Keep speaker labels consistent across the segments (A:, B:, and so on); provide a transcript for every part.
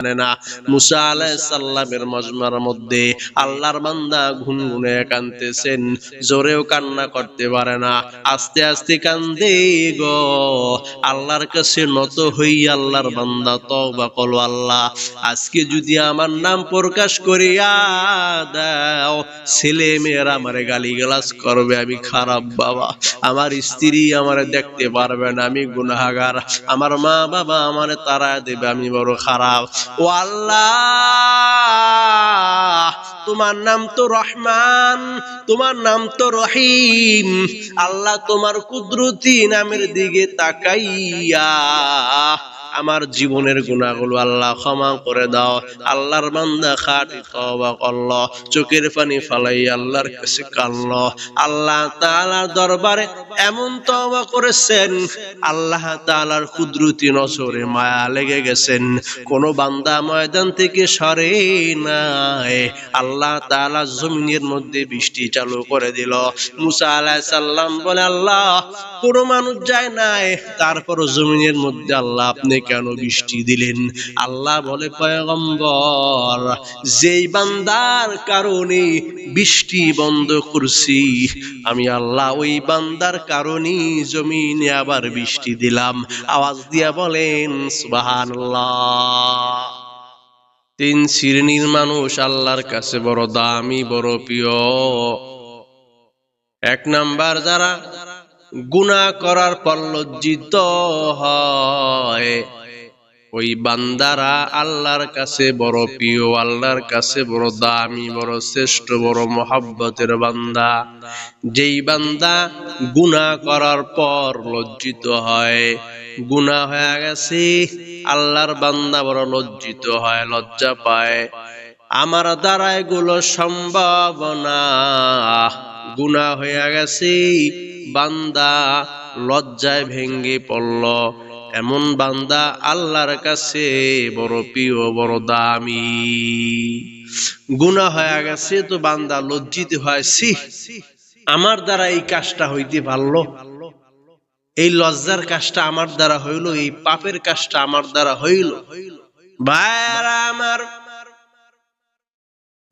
A: জানে না। মুসা মজমার মধ্যে আল্লাহর বান্দা কানতেছেন জোরেও কান্না করতে পারে না। আস্তে আস্তে কান্দে আল্লাহর কাছে নত হই আল্লাহর বান্দা করো আল্লাহ। আজকে যদি আমার নাম প্রকাশ করিয়া দাও, ছেলে মেয়েরা আমার গালি গালাস করবে, আমি খারাপ বাবা। আমার স্ত্রী আমার দেখতে পারবে না, আমি গুনাহাগার। আমার মা বাবা আমার তারা দেবে, আমি বড় খারাপ। ও আল্লাহ তোমার নাম তো রহমান, তোমার নাম তো রহিম। আল্লাহ তোমার কুদরতি নামের দিকে তাকাইয়া আমার জীবনের গুণাগুলো আল্লাহ ক্ষমা করে দাও। আল্লাহর বান্দা খাটি তওবা করল, চোখের পানি ফালাই আল্লাহর কাছে কানল আল্লাহ তাআলার দরবারে এমন তওবা করেছেন, আল্লাহ তাআলার কুদরতি নজরে মায়া লেগে গেছেন। কোন বান্দা ময়দান থেকে সরে নাই। আল্লাহ তাআলা জমিনের মধ্যে বৃষ্টি চালু করে দিল। মুসা আলাইহিস সালাম বলে, আল্লাহ, কোনো মানুষ যায় নাই তারপর জমিনের মধ্যে আল্লাহ আপনি কেন বৃষ্টি দিলেন? আল্লাহ বলে, পয়গম্বর, যেই বান্দার কারণে বৃষ্টি বন্ধ করছি, আমি আল্লাহ ওই বান্দার কারণে জমিনে আবার বৃষ্টি দিলাম। আওয়াজ দিয়া বলেন, সুবহানাল্লাহ। তিন শ্রেণির মানুষ আল্লাহর কাছে বড় দামি, বড় প্রিয়। এক নাম্বার যারা গুনাহ করার পর লজ্জিত হয়। ওই বান্দারা আল্লাহর কাছে বড় প্রিয়, আল্লাহর কাছে বড় দামি, বড় শ্রেষ্ঠ, বড় মহাব্বতের বান্দা। যেই বান্দা গুনাহ করার পর লজ্জিত হয়। গুনাহ হয়ে গেছে, আল্লাহর বান্দা বড় লজ্জিত হয়, লজ্জা পায়। আমার দ্বারা এগুলো সম্ভব না। গুনাহ হয়ে গেছে বান্দা লজ্জায় ভেঙ্গে পড়ল। এমন বান্দা আল্লাহর কাছে বড় প্রিয়, বড় দামি। গুনাহ হয়ে গেছে তো বান্দা লজ্জিত হয় সি আমার দ্বারা এই কাজটা হইতে পারল। এই লজ্জার কাজটা আমার দ্বারা হইল, এই পাপের কাজটা আমার দ্বারা হইল। আমার,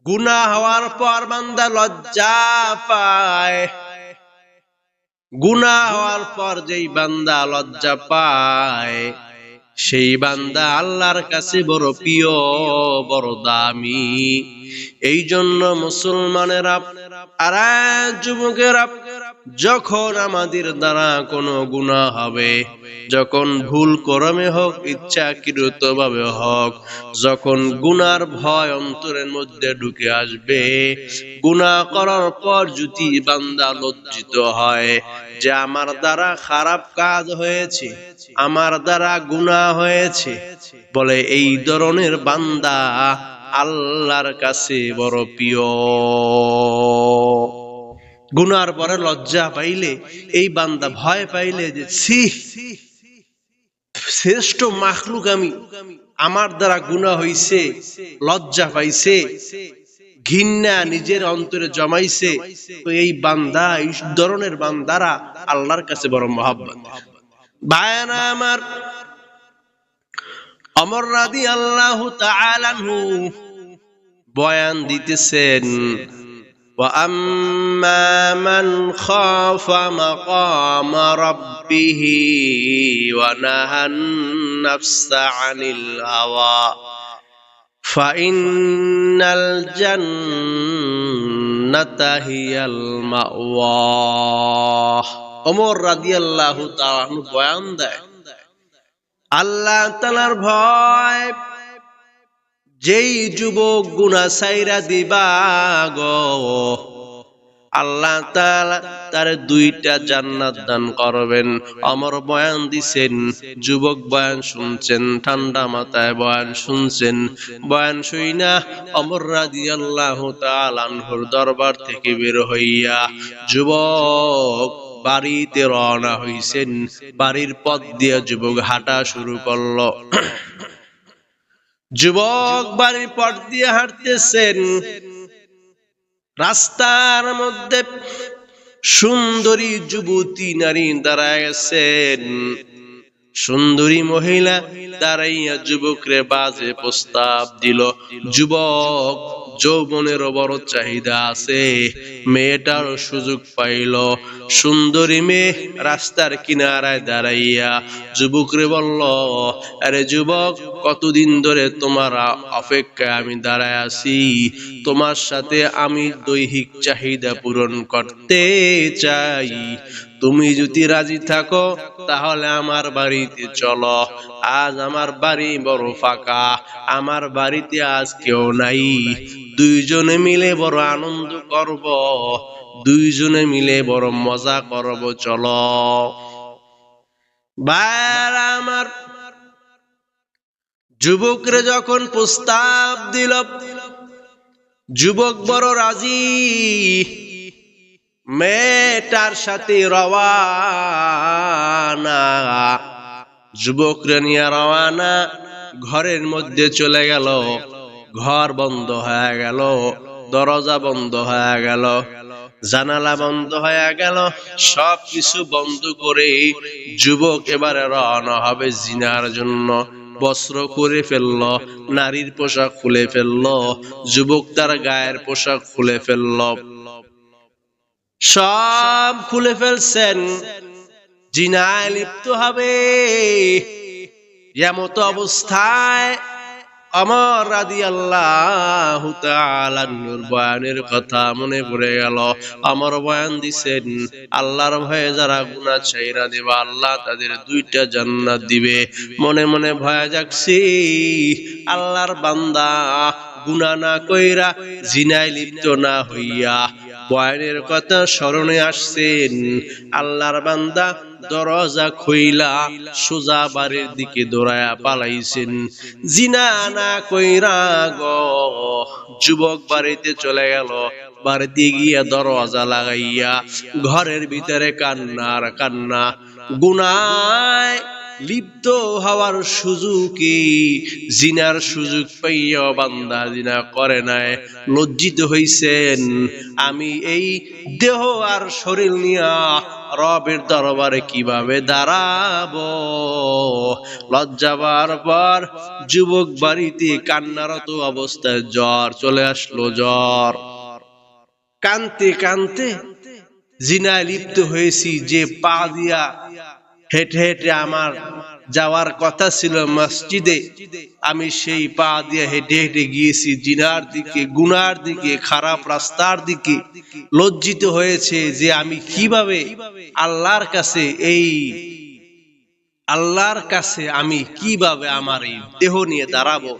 A: গুনাহ হওয়ার পর বান্দা লজ্জা পায়। গুনাহ হওয়ার পর যেই বান্দা লজ্জা পায়, সেই বান্দা আল্লাহর কাছে বড় প্রিয়, বড় দামি। এই জন্য মুসলমানের মুসলমানেরা আর যুবকের যুবকেরা যখন আমাদের দ্বারা কোনো গুণা হবে, যখন ভুল করমে হোক ইচ্ছাকৃত ভাবে হোক, যখন গুনার ভয় অন্তরের মধ্যে ঢুকে আসবে, গুনাহ করার পর যদি বান্দা লজ্জিত হয় যে আমার দ্বারা খারাপ কাজ হয়েছে, আমার দ্বারা গুনাহ হয়েছে, বলে এই ধরনের বান্দা আল্লাহর কাছে বড় প্রিয়। গুনার পরে লজ্জা পাইলে, এই বান্দা ভয় পাইলে যে শ্রেষ্ঠ মাখলুক আমি। আমার দ্বারা গুণা হইছে, লজ্জা পাইছে, ঘৃণা নিজের অন্তরে জমাইছে। তো এই বান্দা, এই ধরনের বান্দারা আল্লাহর কাছে বড় মহাব্বত। বায়ানা আমার অমর রাদি আল্লাহ বয়ান দিতেছেন واما من خاف مقام ربه ونهى النفس عن الهوى فان الجنه هي المأوى ওমর রাদিয়াল্লাহু তাআলা বয়ান দেয় আল্লাহ তাআলার ভয় যেই যুবক গুনা সাইরা দিবা গো। আল্লাহ তার দুইটা জান্নাত দান করবেন। অমর বয়ান দিছেন, যুবক বয়ান শুনছেন, ঠান্ডা মাথায় বয়ান শুনছেন। বয়ান শুইনা অমর রাদিয়াল্লাহু তাআলা আনহুর দরবার থেকে বের হইয়া যুবক বাড়িতে রওনা হইছেন। বাড়ির পথ দিয়ে যুবক হাঁটা শুরু করল। যুবক বাড়ির পর দিয়ে হাঁটতেছেন। রাস্তার মধ্যে সুন্দরী যুবতী নারী দাঁড়ায় গেছেন সুন্দরী মহিলা দাঁড়াইয়া যুবকরে বাজে প্রস্তাব দিল। যুবক যৌবনের বড় চাহিদা আছে। মেয়েটার সুযোগ পাইল। সুন্দরী মেয়ে রাস্তার কিনারায় দাঁড়াইয়া যুবকরে বলল, আরে যুবক, কতদিন ধরে তোমার অপেক্ষায় আমি দাঁড়ায় আছি? তোমার সাথে আমি দৈহিক চাহিদা পূরণ করতে চাই। তুমি যদি রাজি থাকো, তাহলে আমার বাড়িতে চলো। আজ আমার বাড়ি বড় ফাঁকা, আমার বাড়িতে আজ কেউ নাই। দুইজনে মিলে বড় আনন্দ করব, দুইজনে মিলে বড় মজা করব, চলো। বার আমার যুবকরে যখন প্রস্তাব দিল, যুবক বড় রাজি। মেয়েটার সাথে রওয়ানা। যুবকরা নিয়ে রওয়ানা, ঘরের মধ্যে চলে গেল। ঘর বন্ধ হয়ে গেল, দরজা বন্ধ হয়ে গেল, জানালা বন্ধ হয়ে গেল সব কিছু বন্ধ করে যুবক এবারে রওনা হবে জিনার জন্য। বস্ত্র করে ফেলল, নারীর পোশাক খুলে ফেলল, যুবক তার গায়ের পোশাক খুলে ফেলল। সব খুলে ফেলছেন। জিনায় লিপ্ত হবে। এমত অবস্থায় আমার রাদি আল্লাহ বয়ানের কথা মনে পড়ে গেল। আমার বয়ান দিছেন, আল্লাহর ভয়ে যারা গুণা চাইরা দেবা, আল্লাহ তাদের দুইটা জান্নাত দিবে। মনে মনে ভয় যাচ্ছি আল্লাহর বান্দা গুণা না কইরা জিনায় লিপ্ত না হইয়া বয়ানের কথা স্মরণে আসছেন। আল্লাহর বান্দা দরজা খইলা সোজা বাড়ির দিকে দৌড়ায়া পালাইছেন। জিনা না কইরা গ, যুবক বাড়িতে চলে গেল। বাড়িতে গিয়া দরজা লাগাইয়া ঘরের ভিতরে কান্নার কান্না, গুনায় লিপ্ত হওয়ার সুযোগে জিনার সুযোগ পাইয়া বান্দা জিনা করে নাই। লজ্জিত হইছেন, আমি এই দেহ আর শরীর নিয়া রবের দরবারে কীভাবে দাঁড়াব? লজ্জাবার পর যুবক বাড়িতে কান্নারত অবস্থায় জ্বর চলে আসলো, জ্বর। কানতে কানতে জিনায় লিপ্ত হয়েছি, যে পা দিয়া হেঁটে হেঁটে আমার যাওয়ার কথা ছিল মসজিদে। আমি সেই পা দিয়ে হেঁটে হেঁটে গিয়েছি, জিনার দিকে, গুনার দিকে, খারাপ রাস্তার দিকে। লজ্জিত হয়েছে যে আমি কীভাবে আল্লাহর কাছে এই আল্লাহর কাছে আমি কীভাবে আমার এই দেহ নিয়ে দাঁড়াবো।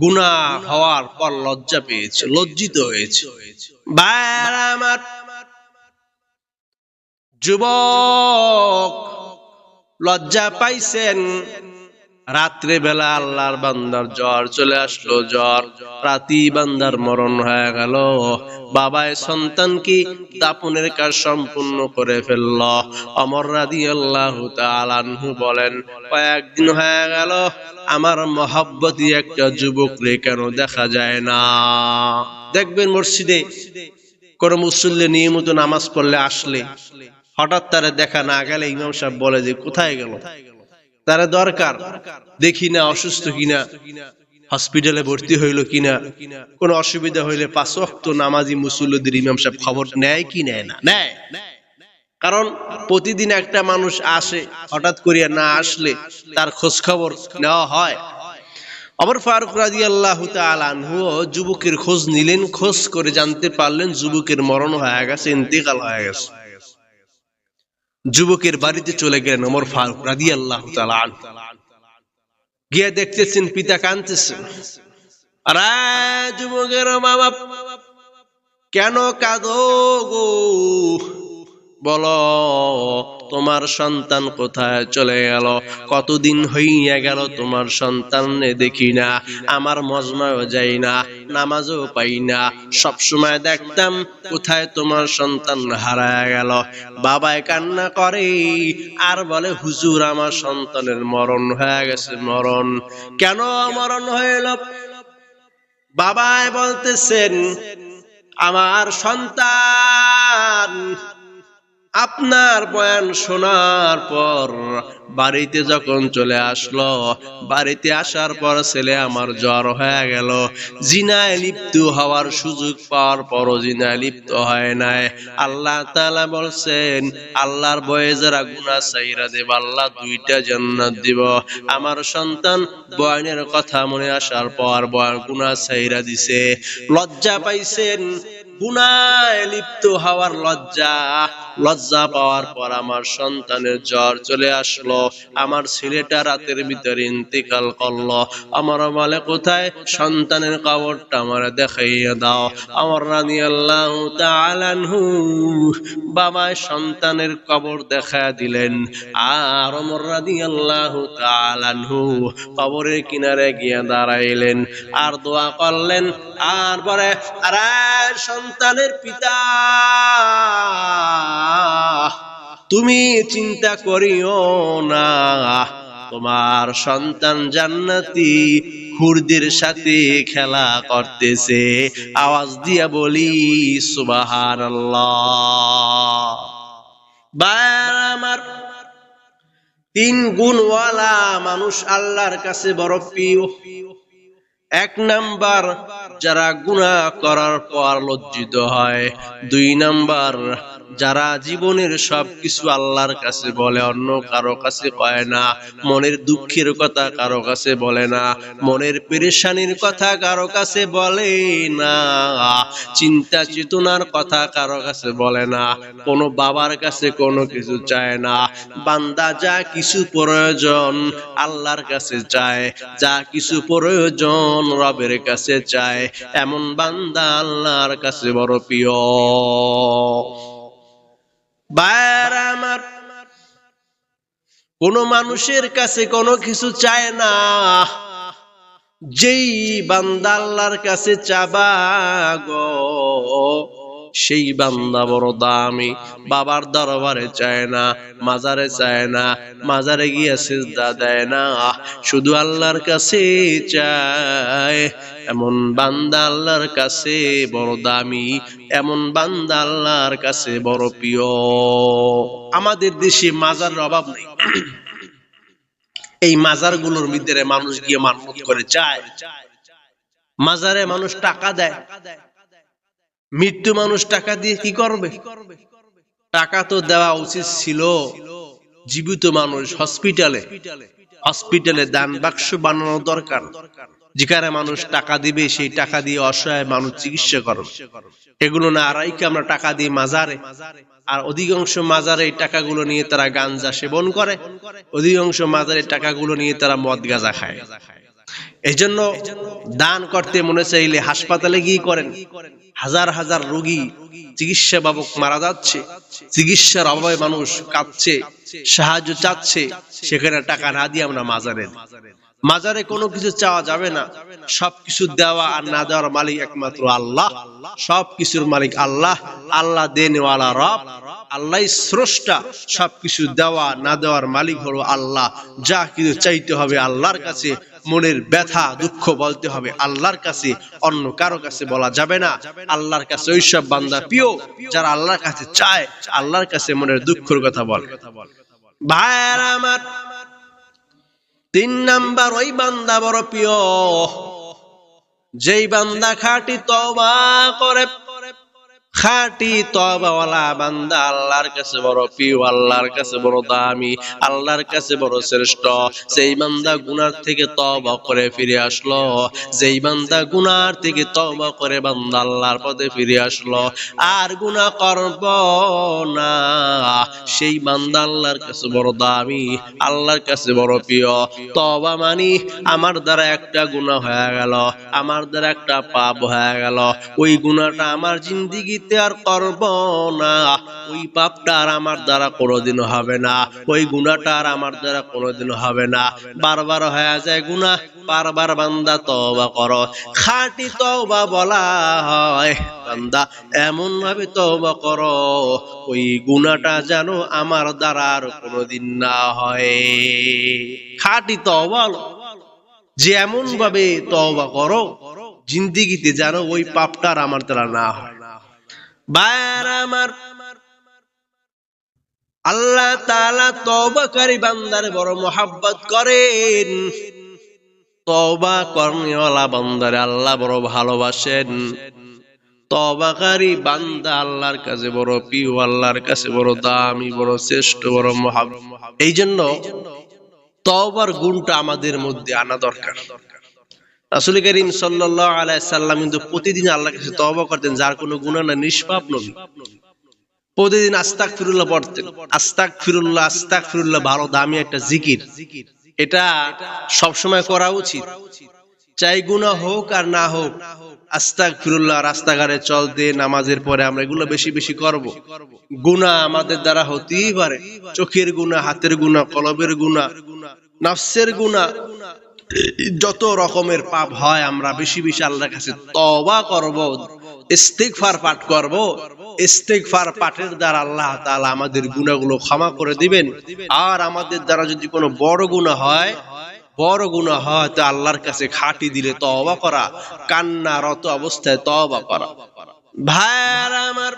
A: গুণা হওয়ার পর লজ্জা পেয়েছে, লজ্জিত হয়েছে। যুবক লজ্জা পাইছেন। রাত্রে বেলা আল্লাহর বান্দার জ্বর চলে আসলো, জ্বর। রাতি বান্দার মরণ হয়ে গেল। বাবায় সন্তানকে দাপনের কাজ সম্পূর্ণ করে ফেলল? অমর রাদি আল্লাহ তালানহু বলেন, কয়েকদিন হয়ে গেল, আমার মহাব্বতী একটা যুবক রে কেন দেখা যায় না? দেখবেন মসজিদে কোন মুসল্লি নিয়মিত নামাজ পড়লে আসলে হঠাৎ তারা দেখা না গেলে ইমাম সাহেব বলে যে, কোথায় গেল? তারা দরকার। দেখি না, অসুস্থ কিনা, হসপিটালে ভর্তি হইল কিনা। কোন অসুবিধা হইলে পাঁচ অক্ত নামাজি মুসল্লিদের ইমাম সাহেব খবর নেয় কি নেয় না? নেয়। কারণ প্রতিদিন একটা মানুষ আসে, হঠাৎ করিয়া না আসলে তার খোঁজ খবর নেওয়া হয়। আবার ফারুক রাজি আল্লাহ যুবকের খোঁজ নিলেন, খোঁজ করে জানতে পারলেন যুবকের মরণ হয়ে গেছে, ইন্তেকাল হয়ে গেছে। যুবকের বাড়িতে চলে গেলেন ওমর ফারুক রাদি আল্লাহ গিয়ে দেখতেছেন, পিতা কাঁদতেছেন আর যুবকের মা বাপ কেন কাঁদো গো? বলো, তোমার সন্তান কোথায় চলে গেল? কতদিন হইয়া গেল তোমার সন্তান দেখি না। আমার মজমাও যাই না, নামাজও পাই না। সব সময় দেখতাম কোথায় তোমার সন্তান হারায় গেল। বাবায় কান্না করে, আর বলে, হুজুর, আমার সন্তানের মরণ হয়ে গেছে, মরণ। কেন মরণ হইল? বাবায় বলতেছেন, আমার সন্তান আপনার বয়ান শোনার পর বাড়িতে যখন চলে আসলো, বাড়িতে আসার পর ছেলে আমার জ্বর হয়ে গেল। জিনায় লিপ্ত হওয়ার সুযোগ পাওয়ার পরও জিনায় লিপ্ত হয় নাই। আল্লাহ তাআলা বলছেন, আল্লাহর বয়ে যারা গুনাহ সাইরা দেব, আল্লাহ দুইটা জান্নাত দিব। আমার সন্তান বয়ানের কথা মনে আসার পর বয়ান গুনাহ সাইরা দিছে। লজ্জা পাইছেন? গুনায় লিপ্ত হওয়ার লজ্জা। লজ্জা পাওয়ার পর আমার সন্তানের জ্বর চলে আসলো। আমার ছেলেটা রাতের ভিতরে ইন্তিকাল করল। আমার বলে কোথায়? সন্তানের কবরটা আমার দেখাইয়া দাও। আমার রানী আল্লাহ তালানহু বাবা সন্তানের কবর দেখা দিলেন। আর আমার রানী আল্লাহ তালানহু কবরের কিনারে গিয়ে দাঁড়াইলেন। আর দোয়া করলেন। আর পরে আর, সন্তানের পিতা! তুমি চিন্তা করিও না। তোমার সন্তান জান্নাতি হুরদের সাথে খেলা করতেছে। আওয়াজ দিয়া বলি সুবাহান আমার তিন গুণওয়ালা মানুষ আল্লাহর কাছে বড় প্রিয়। এক নাম্বার, যারা গুনাহ করার পর লজ্জিত হয়। দুই নাম্বার যারা জীবনের সব কিছু আল্লাহর কাছে বলে, অন্য কারও কাছে কয় না। মনের দুঃখের কথা কারও কাছে বলে না। মনের পেরেশানির কথা কারও কাছে বলে না। চিন্তা চেতনার কথা কারও কাছে বলে না। কোনো বাবার কাছে কোনো কিছু চায় না। বান্দা যা কিছু প্রয়োজন আল্লাহর কাছে চায়। যা কিছু প্রয়োজন রবের কাছে চায়। এমন বান্দা আল্লাহর কাছে বড় প্রিয়। বায়ার আমার কোন মানুষের কাছে কোনো কিছু চায় না। যেই বান্দাল্লার কাছে চাবা গো সেই বান্দা বড় দামি, বাবার দরবারে চায় না, মাজারে চায় না, মাজারে গিয়ে সিজদা দেয় না। শুধু আল্লাহর কাছে চায়। এমন বান্দা আল্লাহর কাছে বড় দামি, এমন বান্দা আল্লাহর কাছে বড় প্রিয়। আমাদের দেশে মাজারের অভাব নেই। এই মাজারগুলোর ভিতরে মানুষ গিয়ে মানমত করে চায়। মাজারে মানুষ টাকা দেয়। মৃত্যু মানুষ টাকা দিয়ে কি করবে? টাকা তো দেওয়া উচিত ছিল জীবিত মানুষ হসপিটালে। হসপিটালে দান বাক্স বানানো দরকার। যেখানে মানুষ টাকা দিবে, সেই টাকা দিয়ে অসহায় মানুষ চিকিৎসা করবে। এগুলো না আড়াইকে আমরা টাকা দিই মাজারে। আর অধিকাংশ মাজারে টাকাগুলো নিয়ে তারা গাঞ্জা সেবন করে। অধিকাংশ মাজারে টাকাগুলো নিয়ে তারা মদ গাঁজা খায়। এই জন্য দান করতে মনে চাইলে হাসপাতালে গিয়ে করেন। হাজার হাজার রোগী চিকিৎসা বাবক মারা যাচ্ছে। চিকিৎসার অভাবে মানুষ কাঁদছে, সাহায্য চাচ্ছে। সেখানে টাকা না দিয়ে আমরা মাজারে মাজারে কোনো কিছু চাওয়া যাবে না। সবকিছু দেওয়া আর না দেওয়ার মালিক একমাত্র আল্লাহ। সব কিছুর মালিক আল্লাহ। আল্লাহ দেনওয়ালা রব। আল্লাহ স্রষ্টা। সবকিছু দেওয়া না দেওয়ার মালিক হলো আল্লাহ। যা কিছু চাইতে হবে আল্লাহর কাছে মনের ব্যথা, দুঃখ বলতে হবে। আল্লাহর কাছে, অন্য কারও কাছে বলা যাবে না। আল্লাহর কাছে ওইসব বান্দা প্রিয়, যারা আল্লাহর কাছে চায়, আল্লাহর কাছে মনের দুঃখের কথা বল। ভাইয়ার আমার, তিন নাম্বার, ওই বান্দা বড় প্রিয়। যেই বান্দা খাটি তবা করে খাটি তবাওয়ালা বান্দা, আল্লাহর কাছে বড় প্রিয়, আল্লাহর কাছে বড় দামি, আল্লাহর কাছে বড় শ্রেষ্ঠ। সেই বান্দা গুনার থেকে তবা করে ফিরে আসলো, যেই বান্দা গুনার থেকে তবা করে বান্দা আল্লাহর পথে ফিরে আসলো, আর গুনাহ করব না। সেই বান্দা আল্লাহর কাছে বড় দামি, আল্লাহর কাছে বড় প্রিয়। তবা মানি আমার দ্বারা একটা গুনাহ হয়ে গেল, আমার দ্বারা একটা পাপ হয়ে গেল। ওই গুনাহটা আমার জিন্দিগিতে আর করব না। ওই পাপটা আর আমার দ্বারা কোনোদিন হবে না। ওই গুনাহটা আর আমার দ্বারা কোনোদিন হবে না। বারবার হয়ে যায় গুনাহ বারবার বান্দা তওবা করো। খাঁটি তওবা বলা হয়, বান্দা এমন ভাবে তওবা করো, ওই গুনাহটা যেন আমার দ্বারা আর কোনোদিন না হয়। খাঁটি হলো যে এমন ভাবে তওবা করো, জিন্দিগিতে যেন ওই পাপটার আমার দ্বারা না হয়। আমার। আল্লাহ তাআলা তওবাকারী বান্দার বড় মোহাব্বত করেন। তওবা করনেওয়ালা বান্দারে আল্লাহ বড় ভালোবাসেন। তবাকারী বান্দা আল্লাহর কাছে বড় প্রিয়, আল্লাহর কাছে বড় দামি, বড় শ্রেষ্ঠ, বড় মহাব এই জন্য তবার গুণটা আমাদের মধ্যে আনা দরকার। রাসূল করিম সাল্লাল্লাহু আলাইহি সাল্লাম কিন্তু প্রতিদিন আল্লাহর কাছে তওবা করতেন, যার কোনো গুনাহ না নিষ্পাপ নবী। প্রতিদিন আস্তাক ফিরুল্লাহ পড়তেন। আস্তাক ফিরুল্লাহ আস্তাক ফিরুল্লাহ ভালো, দামি একটা জিকির। এটা সব সময় করা উচিত। চাই গুনাহ হোক আর না হোক আস্তাক ফিরুল্লাহ রাস্তাঘাটে চলতে, নামাজের পরে আমরা এগুলো বেশি বেশি করব। গুনাহ আমাদের দ্বারা হতেই পারে। চোখের গুনাহ, হাতের গুনাহ, কলবের গুনাহ, নফসের গুনাহ। যত রকমের পাপ হয়, আমরা বেশি বেশি আল্লাহর কাছে তওবা করব, ইস্তিগফার পাঠ করব। ইস্তিগফার পাঠের দ্বারা আল্লাহ তাআলা আমাদের গুনাহগুলো ক্ষমা করে দিবেন। আর আমাদের দ্বারা যদি কোনো বড় গুনাহ হয়, বড় গুনাহ হয়, তো আল্লাহর কাছে খাটি দিলে তওবা করা, কান্নারত অবস্থায় তওবা করা। ভাইয়ারা আমার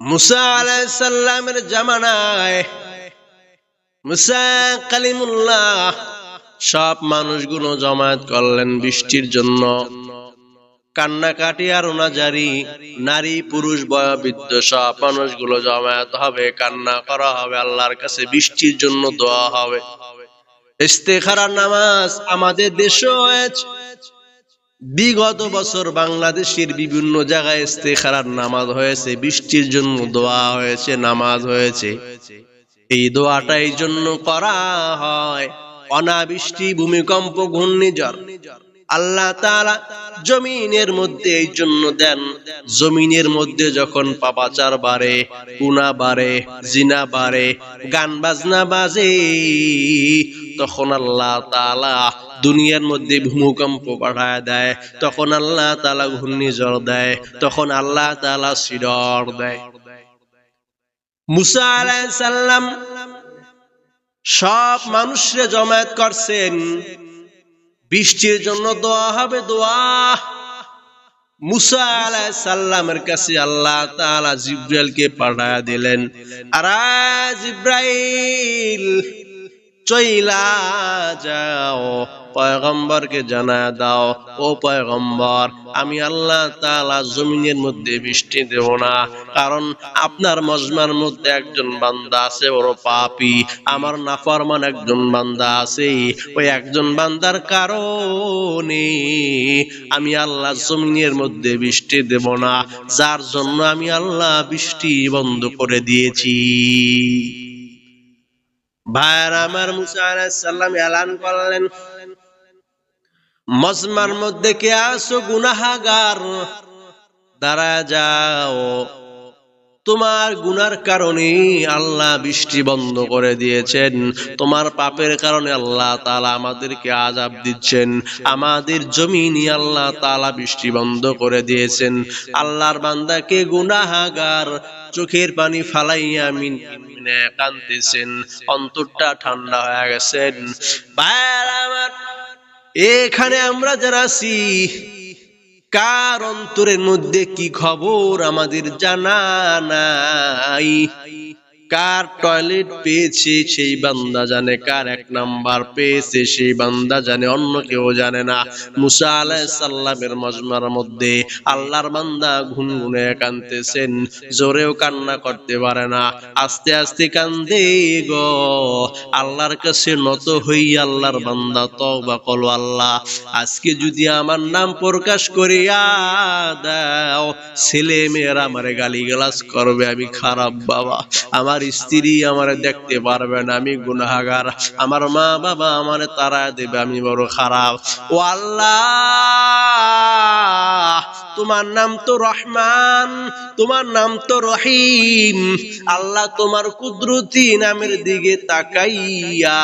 A: মুসা আলাইহিস সালামের জামানায় মুসা কালিমুল্লাহ সব মানুষগুলো জমায়েত করলেন বৃষ্টির জন্য। কান্নাকাটি আর ওনাজারি নারী, পুরুষ, বয়োবৃদ্ধ সব মানুষগুলো জমায়েত হবে, কান্না করা হবে, আল্লাহর কাছে বৃষ্টির জন্য দোয়া হবে। নামাজ আমাদের দেশে হয়েছে। বিগত বছর বাংলাদেশের বিভিন্ন জায়গায় ইস্তেখারার নামাজ হয়েছে, বৃষ্টির জন্য দোয়া হয়েছে, নামাজ হয়েছে। এই দোয়াটা এই জন্য করা হয়। অনাবৃষ্টি, ভূমিকম্প, ঘূর্ণিঝড়। আল্লাহ জমিনের মধ্যে এই জন্য দেন। জমিনের মধ্যে যখন পাপাচার বাড়ে গুনাহ বাড়ে, জিনা বাড়ে, গান বাজনা বাজে, তখন আল্লাহ তালা দুনিয়ার মধ্যে ভূমিকম্প পাঠায় দেয়, তখন আল্লাহ তাআলা ঘূর্ণিঝড় দেয়, তখন আল্লাহ তালা শিরর দেয়। মুসা আলাইহিস সালাম সব মানুষরে জমায়েত করছেন। বৃষ্টির জন্য দোয়া হবে, দোয়া। মুসা আলাই সাল্লামের কাছে আল্লাহ তালা জিব্রাইলকে পাঠা দিলেন। আর জিব্রাইল! চইলা যাও, পয়গম্বরকে জানা দাও, ও পয়গম্বর, আমি আল্লাহ তালা জমিনের মধ্যে বৃষ্টি দেব না, কারণ আপনার মজমার মধ্যে একজন বান্দা আছে, বড় পাপি। আমার নাফরমান একজন বান্দা আছে, ওই একজন বান্দার কারণে আমি আল্লাহ জমিনের মধ্যে বৃষ্টি দেব না, যার জন্য আমি আল্লাহ বৃষ্টি বন্ধ করে দিয়েছি। ভাইয়ার আমার মুসা আলাইহিস সালাম এলান করলেন, মজমার মধ্যে কে আসো গুনাহাগার? দাঁড়া যাও। তোমার গুনার কারণে আল্লাহ বৃষ্টি বন্ধ করে দিয়েছেন। তোমার পাপের কারণে আল্লাহ তালা আমাদেরকে আজাব দিচ্ছেন। আমাদের জমিনি আল্লাহ তালা বৃষ্টি বন্ধ করে দিয়েছেন। আল্লাহর বান্দাকে গুনাহাগার চোখের পানি ফালাইয়া মিন কাঁদতেছেন, অন্তরটা ঠান্ডা হয়ে গেছেন। আমার, এখানে আমরা যারা আছি, কার অন্তরের মধ্যে কি খবর আমাদের জানা নাই? কার টয়লেট পেয়েছে, সেই বান্দা জানে। কার এক নাম্বার পেয়েছে, সেই বান্দা জানে, অন্য কেউ জানে না। মুসা আলাইহিস সালামের মজমার মধ্যে আল্লাহর বান্দা ঘুনঘুনে কানতেছেন জোরেও কান্না করতে পারে না। আস্তে আস্তে কান্দে গো। আল্লাহর কাছে নত হই, আল্লাহর বান্দা তওবা করো আল্লাহ। আজকে যদি আমার নাম প্রকাশ করিয়া দাও ছেলে মেয়েরা আমারে গালিগালাজ করবে, আমি খারাপ বাবা। আমার স্ত্রী আমার দেখতে পারবে না, আমি গুনাহগার। আমার মা বাবা আমার তারা দেবে, আমি বড় খারাপ। ও আল্লাহ, তোমার নাম তো রহমান, তোমার নাম তো রহিম। আল্লাহ তোমার কুদরতি নামের দিকে তাকাইয়া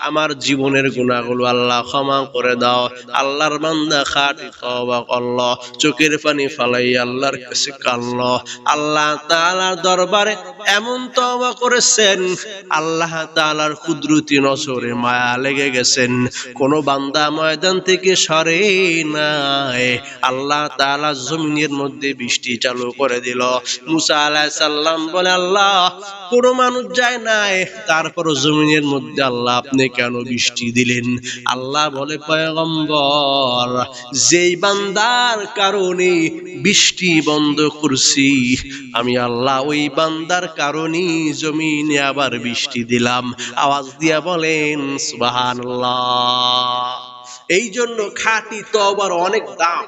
A: আমার জীবনের গুণাগুলো আল্লাহ ক্ষমা করে দাও। আল্লাহর বান্দা খাটি তওবা করল, চোখের পানি ফালাই আল্লাহর কাছে কানল আল্লাহ তাআলার দরবারে এমন তওবা করেছেন, আল্লাহ তাআলার কুদরতি নজরে মায়া লেগে গেছেন। কোন বান্দা ময়দান থেকে সরে নাই। আল্লাহ তাআলা জমিনের মধ্যে বৃষ্টি চালু করে দিল। মুসা আলাইহিস সালাম বলে, আল্লাহ, কোনো মানুষ যায় নাই তারপর জমিনের মধ্যে আল্লাহ আপনি কেন বৃষ্টি দিলেন। আল্লাহ বলে, পয়গম্বর, যেই বান্দার কারণে বৃষ্টি বন্ধ করছি, আমি আল্লাহ ওই বান্দার কারণে জমিনে আবার বৃষ্টি দিলাম। আওয়াজ দিয়া বলেন, সুবহানাল্লাহ। এই জন্য খাঁটি তওবার অনেক দাম।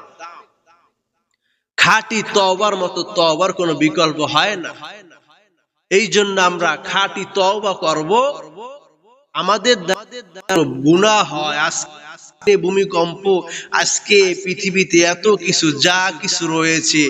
A: খাঁটি তওবার মতো তওবার কোনো বিকল্প হয় না। এই জন্য আমরা খাঁটি তওবা করব। আমাদের গুণা হয়। আজকে ভূমিকম্প, আজকে পৃথিবীতে এত কিছু, যা কিছু রয়েছে,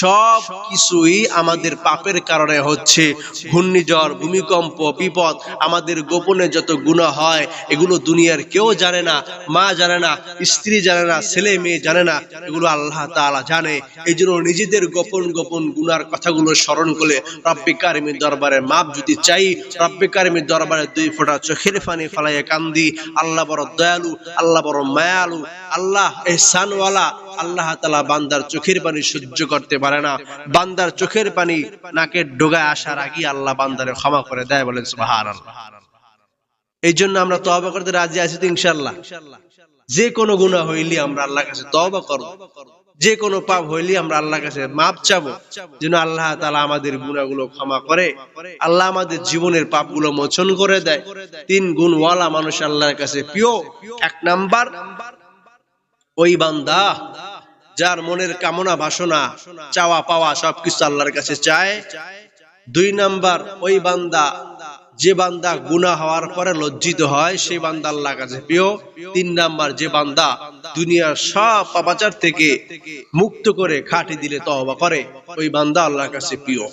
A: সব কিছুই আমাদের পাপের কারণে হচ্ছে। ঘূর্ণিঝড়, ভূমিকম্প, বিপদ, আমাদের গোপনে যত গুণা হয়, এগুলো দুনিয়ার কেউ জানে না, মা জানে না, স্ত্রী জানে না, ছেলে মেয়ে জানে না, এগুলো আল্লাহ তাআলা জানে। এই জন্য নিজেদের গোপন গোপন গুনার কথাগুলো স্মরণ করে রব্বে কারিমের দরবারে মাপ যদি চাই, রব্বে কারিমের দরবারে দুই ফোঁটা চোখের পানি ফালাইয়া কান্দি। আল্লাহ বড় দয়ালু, আল্লাহ বড় মায়ালু আল্লাহ এহসানওয়ালা আল্লাহ তালা বান্দার চোখের পানি সহ্য করতে পারে না। বান্দার চোখের পানি নাকের ডোগায় আসার আগে আল্লাহ বান্দারে ক্ষমা করে দেয় বলেন সুবাহান এই জন্য আমরা তবা করতে রাজি আছি তো ইনশাল্লাহ যে কোনো গুণা হইলে আমরা আল্লাহর কাছে তবা করব। যে কোনো পাপ হইলে আমরা আল্লাহর কাছে মাপ চাবো। যেন আল্লাহ তালা আমাদের গুণাগুলো ক্ষমা করে। আল্লাহ আমাদের জীবনের পাপগুলো মোচন করে দেয়। তিন গুণওয়ালা মানুষ আল্লাহর কাছে প্রিয়। এক নাম্বার, ওই বান্দা যার মনের কামনা, বাসনা চাওয়া পাওয়া সবকিছু আল্লাহর কাছে চায়। দুই নাম্বার, ওই বান্দা যে বান্দা গুণা হওয়ার পরে লজ্জিত হয়, সেই বান্দা আল্লাহ কাছে প্রিয়। তিন নাম্বার, যে বান্দা দুনিয়ার সব পাপাচার থেকে মুক্ত করে খাটি দিলে তহবা করে, ওই বান্দা আল্লাহর কাছে প্রিয়।